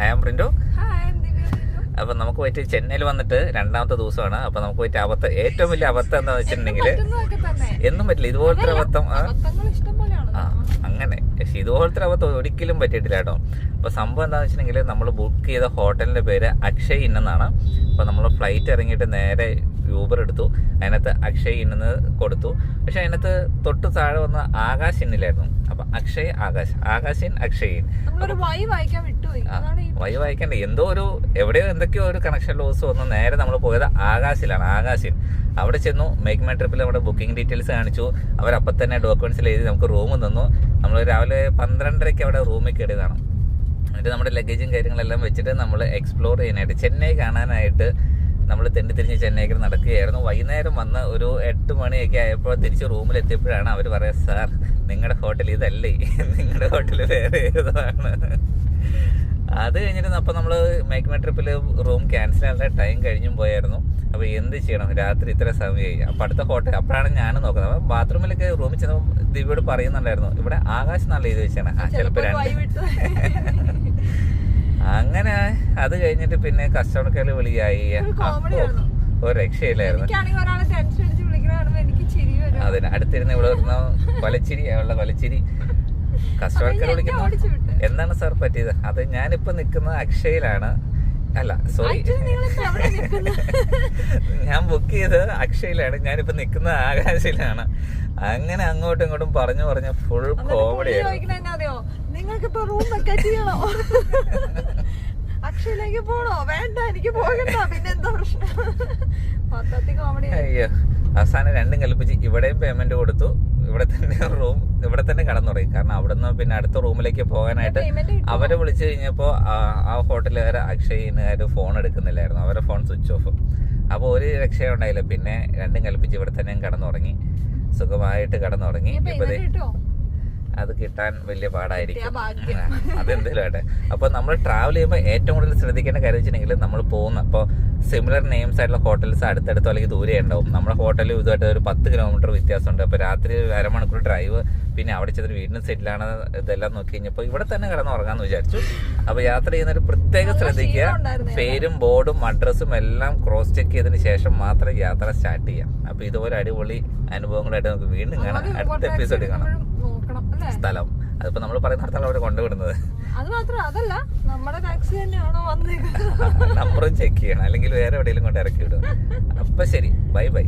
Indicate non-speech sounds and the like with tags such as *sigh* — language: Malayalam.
ഐ ആം പ്രിന്റു അപ്പം നമുക്ക് പോയിട്ട് ചെന്നൈയിൽ വന്നിട്ട് രണ്ടാമത്തെ ദിവസമാണ്. അപ്പൊ നമുക്ക് പോയിട്ട് അബദ്ധം ഏറ്റവും വലിയ അബദ്ധം എന്താ വെച്ചിട്ടുണ്ടെങ്കിൽ എന്നും പറ്റില്ല. ഇതുപോലത്തെ അബദ്ധം ആ, അങ്ങനെ. പക്ഷെ ഇതുപോലത്തെ അബദ്ധം ഒരിക്കലും പറ്റിയിട്ടില്ല കേട്ടോ. അപ്പൊ സംഭവം എന്താണെന്ന് വെച്ചിട്ടുണ്ടെങ്കിൽ നമ്മൾ ബുക്ക് ചെയ്ത ഹോട്ടലിന്റെ പേര് അക്ഷയ് ഇൻ എന്നാണ്. അപ്പൊ നമ്മൾ ഫ്ലൈറ്റ് ഇറങ്ങിയിട്ട് നേരെ യൂബർ എടുത്തു. അതിനകത്ത് അക്ഷയ് ഇണ്ണെന്ന് കൊടുത്തു. പക്ഷെ അതിനകത്ത് തൊട്ട് താഴെ വന്ന ആകാശ് ഇന്നിലായിരുന്നു അപ്പൊ അക്ഷയ് ആകാശ്. ആകാശിൻ അക്ഷയിൻ വൈ വായിക്കണ്ട? എന്തോ ഒരു എവിടെയോ എന്തൊക്കെയോ ഒരു കണക്ഷൻ ലോസ് വന്നു. നേരെ നമ്മൾ പോയത് ആകാശിലാണ്. ആകാശിൻ അവിടെ ചെന്നു. മേക്ക് മൈ ട്രിപ്പിൽ നമ്മുടെ ബുക്കിംഗ് ഡീറ്റെയിൽസ് കാണിച്ചു. അവരപ്പം തന്നെ ഡോക്യുമെന്റ്സിൽ എഴുതി നമുക്ക് റൂം തന്നു. നമ്മൾ രാവിലെ പന്ത്രണ്ടരയ്ക്ക് അവിടെ റൂമിൽ കയറിയതാണ് എന്നിട്ട് നമ്മുടെ ലഗേജും കാര്യങ്ങളെല്ലാം വെച്ചിട്ട് നമ്മൾ എക്സ്പ്ലോർ ചെയ്യാനായിട്ട്. ചെന്നൈ കാണാനായിട്ട് നമ്മൾ തെണ്ടി തിരിഞ്ഞ് ചെന്നൈക്ക് നടക്കുകയായിരുന്നു. വൈകുന്നേരം വന്ന് ഒരു എട്ട് മണിയൊക്കെ ആയപ്പോൾ തിരിച്ച് റൂമിലെത്തിയപ്പോഴാണ് അവർ പറയാ സാർ നിങ്ങളുടെ ഹോട്ടൽ ഇതല്ലേ? *laughs* നിങ്ങളുടെ ഹോട്ടൽ വേറെ ഏതാണ്? അത് കഴിഞ്ഞിട്ട് അപ്പം നമ്മൾ മേക്ക് മൈ ട്രിപ്പിൽ റൂം ക്യാൻസൽ ചെയ്യാനുള്ള ടൈം കഴിഞ്ഞും പോയായിരുന്നു. അപ്പോൾ എന്ത് ചെയ്യണം? രാത്രി ഇത്ര സമയമായി അപ്പോൾ അടുത്ത ഹോട്ടൽ അപ്പോഴാണ് ഞാൻ നോക്കുന്നത്. അപ്പം ബാത്റൂമിലൊക്കെ റൂമിൽ ചെന്നപ്പോൾ ദിവ്യോട് പറയുന്നുണ്ടായിരുന്നു. ഇവിടെ ആകാശ് നല്ല ഇത് വെച്ചാണ്. ചിലപ്പോൾ രണ്ട്. അങ്ങനെ അത് കഴിഞ്ഞിട്ട് പിന്നെ കസ്റ്റമർ കെയർ വിളിയായി. ഒരു രക്ഷയില്ലായിരുന്നു. അതിന് അടുത്തിരുന്ന് ഇവിടെ വരുന്ന കൊലച്ചിരി അവളുടെ കൊലച്ചിരി. കസ്റ്റമർ കെയർ വിളിക്കുന്നു എന്താണ് സാർ പറ്റിയത്? അത് ഞാനിപ്പോ നിൽക്കുന്നത് അക്ഷയിലാണ്. അല്ല സോറി? *laughs* ഞാൻ ബുക്ക് ചെയ്തത് അക്ഷയിലാണ്. ഞാനിപ്പോ നിൽക്കുന്നത് ആകാശയിലാണ് അങ്ങനെ അങ്ങോട്ടും ഇങ്ങോട്ടും പറഞ്ഞു പറഞ്ഞ ഫുൾ കോമഡി നിങ്ങൾക്ക് ഇപ്പൊ റൂം ചെയ്യണോ? *laughs* അക്ഷയിലേക്ക് പോണോ? വേണ്ട എനിക്ക് പോകണ്ട. പിന്നെന്താ പ്രശ്നം? അയ്യോ അവസാനം രണ്ടും കൽപ്പിച്ച് ഇവിടെയും പേയ്മെന്റ് കൊടുത്തു ഇവിടെ തന്നെ റൂം ഇവിടെ തന്നെ കടന്നുറങ്ങി കാരണം അവിടെ നിന്ന് പിന്നെ അടുത്ത റൂമിലേക്ക് പോകാനായിട്ട് അവരെ വിളിച്ചു കഴിഞ്ഞപ്പോൾ ആ ഹോട്ടലുകാർ അക്ഷയിനുകാർ ഫോൺ എടുക്കുന്നില്ലായിരുന്നു. അവരെ ഫോൺ സ്വിച്ച് ഓഫ് അപ്പോൾ ഒരു രക്ഷയും ഉണ്ടായില്ല. പിന്നെ രണ്ടും കൽപ്പിച്ച് ഇവിടെ തന്നെ കടന്നുറങ്ങി. സുഖമായിട്ട് കടന്നുറങ്ങി. ഇപ്പൊ അത് കിട്ടാൻ വലിയ പാടായിരിക്കും. അതെന്തേലും ആട്ടെ അപ്പോൾ നമ്മൾ ട്രാവൽ ചെയ്യുമ്പോൾ ഏറ്റവും കൂടുതൽ ശ്രദ്ധിക്കേണ്ട കാര്യം വെച്ചിട്ടുണ്ടെങ്കിൽ നമ്മൾ പോകുന്ന അപ്പോൾ സിമിലർ നെയിംസ് ആയിട്ടുള്ള ഹോട്ടൽസ് അടുത്തടുത്തോ അല്ലെങ്കിൽ ദൂരെ ഉണ്ടാവും. നമ്മുടെ ഹോട്ടൽ ഇതുമായിട്ട് ഒരു പത്ത് കിലോമീറ്റർ വ്യത്യാസമുണ്ട്. അപ്പോൾ രാത്രി അരമണിക്കൂർ ഡ്രൈവ് പിന്നെ അവിടെ ചെന്നിട്ട് വീടിന് സെറ്റിലാണ് ഇതെല്ലാം നോക്കി കഴിഞ്ഞപ്പോൾ ഇവിടെ തന്നെ കിടന്ന് ഉറങ്ങാമെന്ന് വിചാരിച്ചു. അപ്പോൾ യാത്ര ചെയ്യുന്നവർ പ്രത്യേകം പ്രത്യേക ശ്രദ്ധിക്കുക. പേരും ബോർഡും അഡ്രസ്സും എല്ലാം ക്രോസ് ചെക്ക് ചെയ്തതിന് ശേഷം മാത്രം യാത്ര സ്റ്റാർട്ട് ചെയ്യാം. അപ്പോൾ ഇതുപോലെ അടിപൊളി അനുഭവങ്ങളായിട്ട് നമുക്ക് വീണ്ടും കാണാം. അടുത്ത എപ്പിസോഡിൽ കാണാം. സ്ഥലം. അതിപ്പോ നമ്മൾ സ്ഥലം അവർ കൊണ്ടുവിടുന്നത്. അത് മാത്രം അതല്ല നമ്മുടെ ടാക്സി തന്നെയാണോ വന്നേക്കുന്നത്? നമ്പറും ചെക്ക് ചെയ്യണം. അല്ലെങ്കിൽ വേറെ എവിടെയെങ്കിലും കൊണ്ട് ഇറക്കി വിടും. അപ്പൊ ശരി. Bye bye.